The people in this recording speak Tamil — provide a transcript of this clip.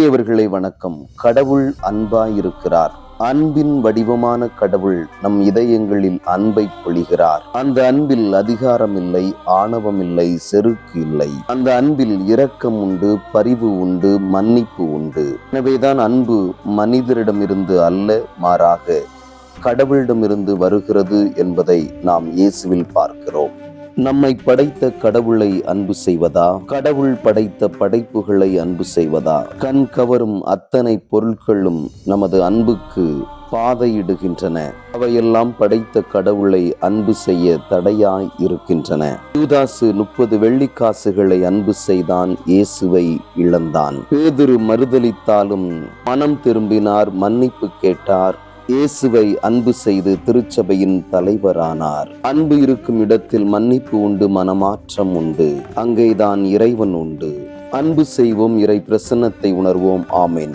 அன்புக்குரியவர்களே வணக்கம். கடவுள் அன்பாயிருக்கிறார். அன்பின் வடிவமான கடவுள் நம் இதயங்களில் அன்பை பொழிகிறார். அந்த அன்பில் அதிகாரம் இல்லை ஆணவம் இல்லை செருக்கு இல்லை. அந்த அன்பில் இரக்கம் உண்டு பரிவு உண்டு மன்னிப்பு உண்டு. எனவேதான் அன்பு மனிதரிடமிருந்து அல்ல மாறாக கடவுளிடமிருந்து வருகிறது என்பதை நாம் இயேசுவில் பார்க்கிறோம். நம்மை படைத்த கடவுளை அன்பு செய்வதா? கடவுள் படைத்த படைப்புகளை அன்பு செய்வதா? கண் கவரும் அத்தனை பொருட்களும் நமது அன்புக்கு பாதையிடுகின்றன. அவையெல்லாம் படைத்த கடவுளை அன்பு செய்ய தடையாய் இருக்கின்றன. யூதாசு முப்பது வெள்ளிக்காசுகளை அன்பு செய்தான் இயேசுவை இழந்தான். பேதுரு மறுதலித்தாலும் மனம் திரும்பினார் மன்னிப்பு கேட்டார். இயேசுவை அன்பு செய்து திருச்சபையின் தலைவரானார். அன்பு இருக்கும் இடத்தில் மன்னிப்பு உண்டு மனமாற்றம் உண்டு. அங்கேதான் இறைவன் உண்டு. அன்பு செய்வோம் இறை பிரசன்னத்தை உணர்வோம். ஆமேன்.